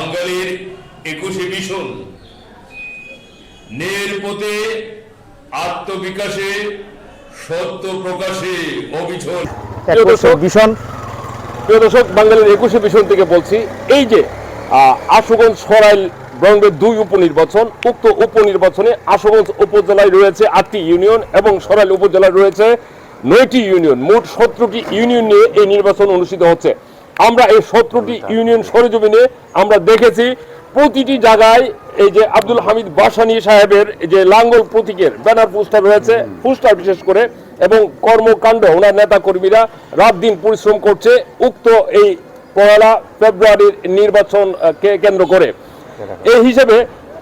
বাঙালির একুশে মিশন। নের পথে আত্মবিকাশে সত্য প্রকাশে অবিচল। ভীষণ। প্রিয় দর্শক বাঙালির একুশে মিশন থেকে বলছি এই যে আহ, আশুগঞ্জ সরাইল ব্রঙ্গের দুই উপনির্বাচন উক্ত উপনির্বাচনে আশুগঞ্জ উপজেলায় রয়েছে আটটি ইউনিয়ন এবং সরাইল উপজেলায় রয়েছে নয়টি ইউনিয়ন। মোট সতেরোটি ইউনিয়ন নিয়ে এই নির্বাচন অনুষ্ঠিত হচ্ছে। আমরা এই সতেরোটি ইউনিয়ন সরেজমিনে আমরা দেখেছি। প্রতিটি জায়গায় এই যে আব্দুল হামিদ বাসানি সাহেবের যে লাঙ্গল প্রতীকের ব্যানার পোস্টার রয়েছে পোস্টার বিশেষ করে এবং কর্মকাণ্ড ওনার নেতা কর্মীরা রাত দিন পরিশ্রম করছে উক্ত এই পয়লা ফেব্রুয়ারির নির্বাচনকে কেন্দ্র করে। এই হিসেবে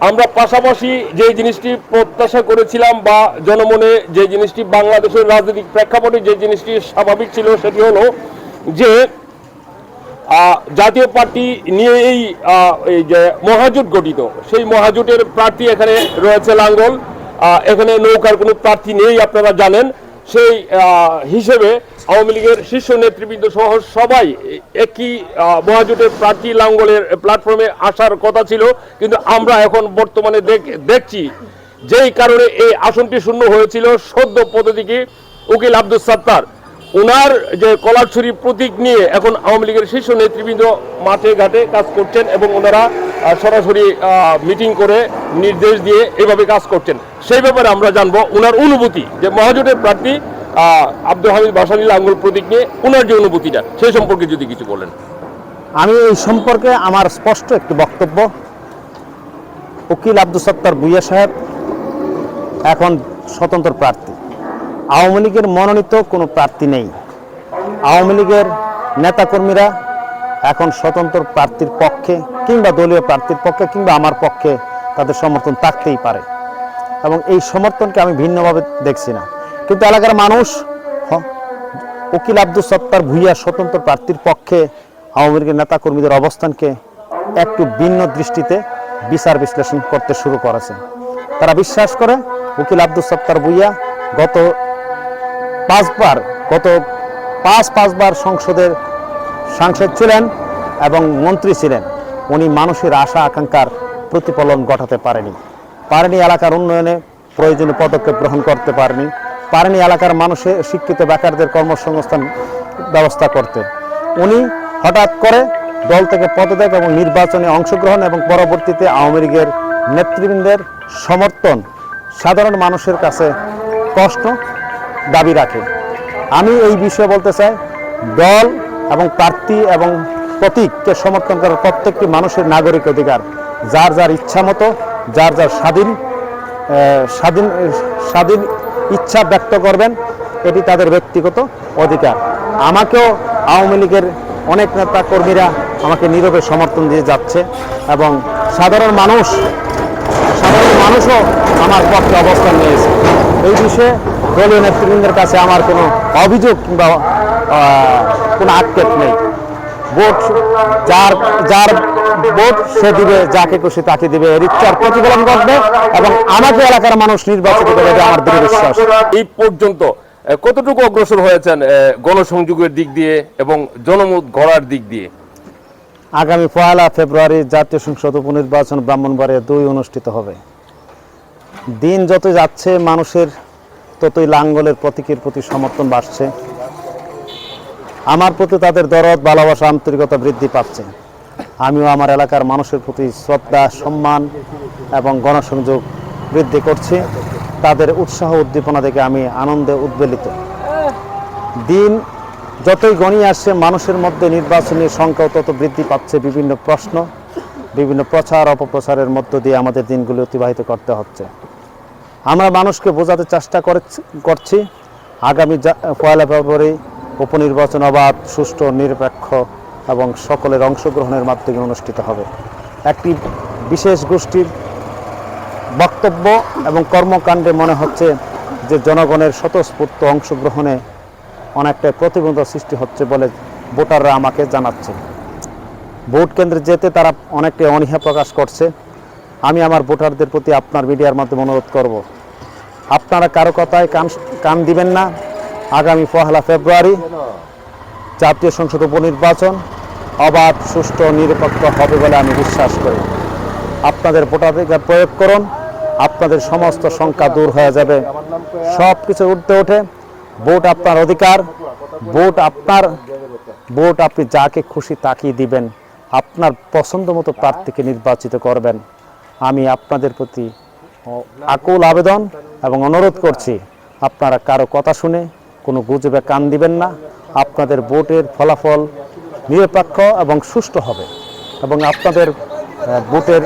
আমরা পাশাপাশি যে জিনিসটি প্রত্যাশা করেছিলাম বা জনমনে যে জিনিসটি বাংলাদেশের রাজনৈতিক প্রেক্ষাপটে যে জিনিসটি স্বাভাবিক ছিল সেটি হলো যে জাতীয় পার্টি নিয়ে এই যে মহাজোট গঠিত। সেই মহাজোটের প্রার্থী এখানে রয়েছে লাঙ্গল। এখানে নৌকার কোনো প্রার্থী নেই, আপনারা জানেন। সেই হিসেবে আওয়ামী লীগের শীর্ষ নেতৃবৃন্দ সহ সবাই একই মহাজোটের প্রার্থী লাঙ্গলের প্ল্যাটফর্মে আসার কথা ছিল। কিন্তু আমরা এখন বর্তমানে দেখ- দেখছি যেই কারণে এই আসনটি শূন্য হয়েছিল। সদ্য পদ্ধতিকে উকিল আব্দুল সাত্তার ওনার যে কলারছড়ি প্রতীক নিয়ে এখন আওয়ামী লীগের শীর্ষ নেতৃবৃন্দ মাঠে ঘাটে কাজ করছেন এবং ওনারা সরাসরি মিটিং করে নির্দেশ দিয়ে এভাবে কাজ করছেন। সেই ব্যাপারে আমরা জানব ওনার অনুভূতি, যে মহাজোটের প্রার্থী আব্দুল হামিদ বাসানিল আঙ্গুল প্রতীক নিয়ে ওনার যে অনুভূতিটা, সেই সম্পর্কে যদি কিছু বলেন। আমি এই সম্পর্কে আমার স্পষ্ট একটি বক্তব্য। উকিল আব্দুল সত্তার বুইয়া সাহেব এখন স্বতন্ত্র প্রার্থী। আওয়ামী লীগের মনোনীত কোনো প্রার্থী নেই। আওয়ামী লীগের নেতাকর্মীরা এখন স্বতন্ত্র প্রার্থীর পক্ষে কিংবা দলীয় প্রার্থীর পক্ষে কিংবা আমার পক্ষে তাদের সমর্থন থাকতেই পারে। এবং এই সমর্থনকে আমি ভিন্নভাবে দেখছি না। কিন্তু এলাকার মানুষ উকিল আব্দুল সত্তার ভুইয়া স্বতন্ত্র প্রার্থীর পক্ষে আওয়ামী লীগের নেতাকর্মীদের অবস্থানকে একটু ভিন্ন দৃষ্টিতে বিচার বিশ্লেষণ করতে শুরু করেছে। তারা বিশ্বাস করে, উকিল আব্দুল সত্তার ভুইয়া গত পাঁচবার, গত পাঁচ, পাঁচবার সংসদের সাংসদ ছিলেন এবং মন্ত্রী ছিলেন। উনি মানুষের আশা, আকাঙ্ক্ষার প্রতিফলন ঘটাতে পারেনি। পারেনি এলাকার উন্নয়নে প্রয়োজনীয় পদক্ষেপ গ্রহণ করতে পারেনি। পারেনি এলাকার মানুষের শিক্ষিত বেকারদের কর্মসংস্থান ব্যবস্থা করতে। উনি হঠাৎ করে দল থেকে পদত্যাগ এবং নির্বাচনে অংশগ্রহণ এবং পরবর্তীতে আওয়ামী লীগের নেতৃবৃন্দের সমর্থন সাধারণ মানুষের কাছে কষ্ট দাবি রাখে। আমি এই বিষয়ে বলতে চাই, দল এবং প্রার্থী এবং প্রতীককে সমর্থন করার প্রত্যেকটি মানুষের নাগরিক অধিকার, যার যার ইচ্ছা মতো, যার যার স্বাধীন স্বাধীন স্বাধীন ইচ্ছা ব্যক্ত করবেন, এটি তাদের ব্যক্তিগত অধিকার। আমাকেও আওয়ামী লীগের অনেক নেতা কর্মীরা আমাকে নীরবে সমর্থন দিয়ে যাচ্ছে এবং সাধারণ মানুষ, সাধারণ মানুষও আমার পক্ষে অবস্থান নিয়েছে। এই বিষয়ে দলীয় নেতৃবৃন্দের কাছে আমার কোনো অভিযোগ কিংবা কোনো আক্ষেপ নেই। ভোট যার যার ভোট সে দিবে যাকে খুশি তাকে দিবে। এর ইচ্ছার প্রতিফলন করবে এবং আমাকে এলাকার মানুষ নির্বাচিত করবে আমার দৃঢ় বিশ্বাস। এই পর্যন্ত কতটুকু অগ্রসর হয়েছেন গণসংযোগের দিক দিয়ে এবং জনমত গড়ার দিক দিয়ে? আগামী পয়লা ফেব্রুয়ারি জাতীয় সংসদ উপনির্বাচন ব্রাহ্মণবাড়িয়া দুই অনুষ্ঠিত হবে। দিন যত যাচ্ছে মানুষের ততই লাঙ্গলের প্রতীকের প্রতি সমর্থন বাড়ছে। আমার প্রতি তাদের দরদ, ভালোবাসা, আন্তরিকতা বৃদ্ধি পাচ্ছে। আমিও আমার এলাকার মানুষের প্রতি শ্রদ্ধা, সম্মান এবং গণসংযোগ বৃদ্ধি করছি। তাদের উৎসাহ উদ্দীপনা দেখে আমি আনন্দে উদ্বেলিত। দিন যতই গণিয়ে আসছে, মানুষের মধ্যে নির্বাচনী সংখ্যাও তত বৃদ্ধি পাচ্ছে। বিভিন্ন প্রশ্ন, বিভিন্ন প্রচার, অপপ্রচারের মধ্য দিয়ে আমাদের দিনগুলি অতিবাহিত করতে হচ্ছে। আমরা মানুষকে বোঝাতে চেষ্টা করেছি- আগামী পয়লা ফেব্রুয়ারি উপনির্বাচন অবাধ, সুষ্ঠু, নিরপেক্ষ এবং সকলের অংশগ্রহণের মাধ্যমে অনুষ্ঠিত হবে। একটি বিশেষ গোষ্ঠীর বক্তব্য এবং কর্মকাণ্ডে মনে হচ্ছে যে জনগণের স্বতঃস্ফূর্ত অংশগ্রহণে অনেকটা প্রতিবন্ধক সৃষ্টি হচ্ছে বলে ভোটাররা আমাকে জানাচ্ছে ভোট কেন্দ্রে যেতে তারা অনেকটাই অনীহা প্রকাশ করছে। আমি আমার ভোটারদের প্রতি আপনার মিডিয়ার মাধ্যমে অনুরোধ করব। আপনারা কারও কথায় কান কান দিবেন না। আগামী পহেলা ফেব্রুয়ারি জাতীয় সংসদ উপনির্বাচন অবাধ, সুষ্ঠু নিরপেক্ষ হবে বলে আমি বিশ্বাস করি। আপনাদের ভোটাধিকার প্রয়োগ করুন। আপনাদের সমস্ত সংখ্যা দূর হয়ে যাবে। সব কিছু উঠতে ওঠে ভোট আপনার অধিকার। ভোট আপনার। ভোট আপনি যাকে খুশি তাকিয়ে দিবেন। আপনার পছন্দ মতো প্রার্থীকে নির্বাচিত করবেন। আমি আপনাদের প্রতি আকুল আবেদন এবং অনুরোধ করছি, আপনারা কারও কথা শুনে কোনো গুজবে কান দিবেন না। আপনাদের ভোটের ফলাফল নিরপেক্ষ এবং সুষ্ঠু হবে এবং আপনাদের ভোটের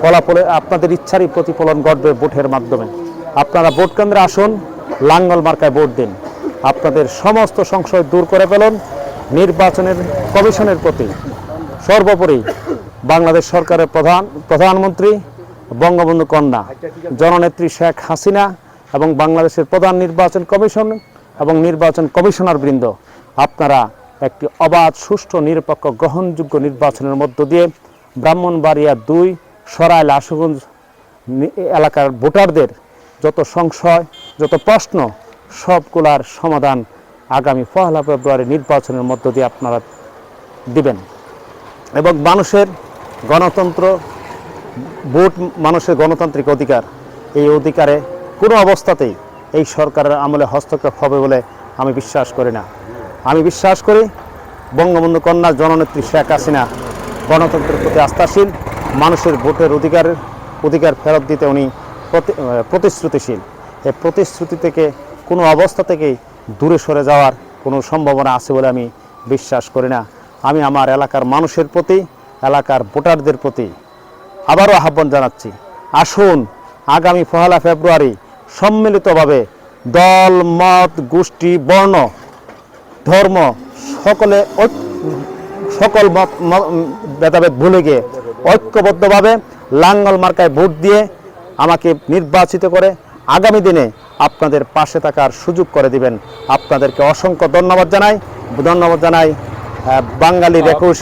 ফলাফলে আপনাদের ইচ্ছারই প্রতিফলন ঘটবে ভোটের মাধ্যমে। আপনারা ভোট কেন্দ্রে আসুন, লাঙ্গল মার্কায় ভোট দিন। আপনাদের সমস্ত সংশয় দূর করে ফেলুন। নির্বাচনের কমিশনের প্রতি সর্বোপরি বাংলাদেশ সরকারের প্রধান, প্রধানমন্ত্রী বঙ্গবন্ধু কন্যা, জননেত্রী শেখ হাসিনা এবং বাংলাদেশের প্রধান নির্বাচন কমিশন এবং নির্বাচন কমিশনার বৃন্দ। আপনারা একটি অবাধ, সুষ্ঠু, নিরপেক্ষ, গ্রহণযোগ্য নির্বাচনের মধ্য দিয়ে ব্রাহ্মণবাড়িয়া দুই, সরাইল, আশুগঞ্জ এলাকার ভোটারদের যত সংশয়, যত প্রশ্ন, সবগুলার সমাধান আগামী পহেলা ফেব্রুয়ারি নির্বাচনের মধ্য দিয়ে আপনারা দিবেন। এবং মানুষের গণতন্ত্র, ভোট মানুষের গণতান্ত্রিক অধিকার, এই অধিকারে কোনো অবস্থাতেই এই সরকারের আমলে হস্তক্ষেপ হবে বলে আমি বিশ্বাস করি না। আমি বিশ্বাস করি বঙ্গবন্ধু কন্যা জননেত্রী শেখ হাসিনা গণতন্ত্রের প্রতি আস্থাশীল, মানুষের ভোটের অধিকারের অধিকার ফেরত দিতে উনি প্রতি- প্রতিশ্রুতিশীল। এই প্রতিশ্রুতি থেকে কোনো অবস্থা থেকেই দূরে সরে যাওয়ার কোনো সম্ভাবনা আছে বলে আমি বিশ্বাস করি না। আমি আমার এলাকার মানুষের প্রতি এলাকার ভোটারদের প্রতি আবারও আহ্বান জানাচ্ছি। আসুন আগামী পহেলা ফেব্রুয়ারি সম্মিলিতভাবে দল মত গোষ্ঠী বর্ণ ধর্ম সকলে সকল মত ভেদাভেদ ভুলে গিয়ে ঐক্যবদ্ধভাবে লাঙ্গল মার্কায় ভোট দিয়ে আমাকে নির্বাচিত করে আগামী দিনে আপনাদের পাশে থাকার সুযোগ করে দিবেন। আপনাদেরকে অসংখ্য ধন্যবাদ জানাই। ধন্যবাদ জানাই বাঙালির একুশ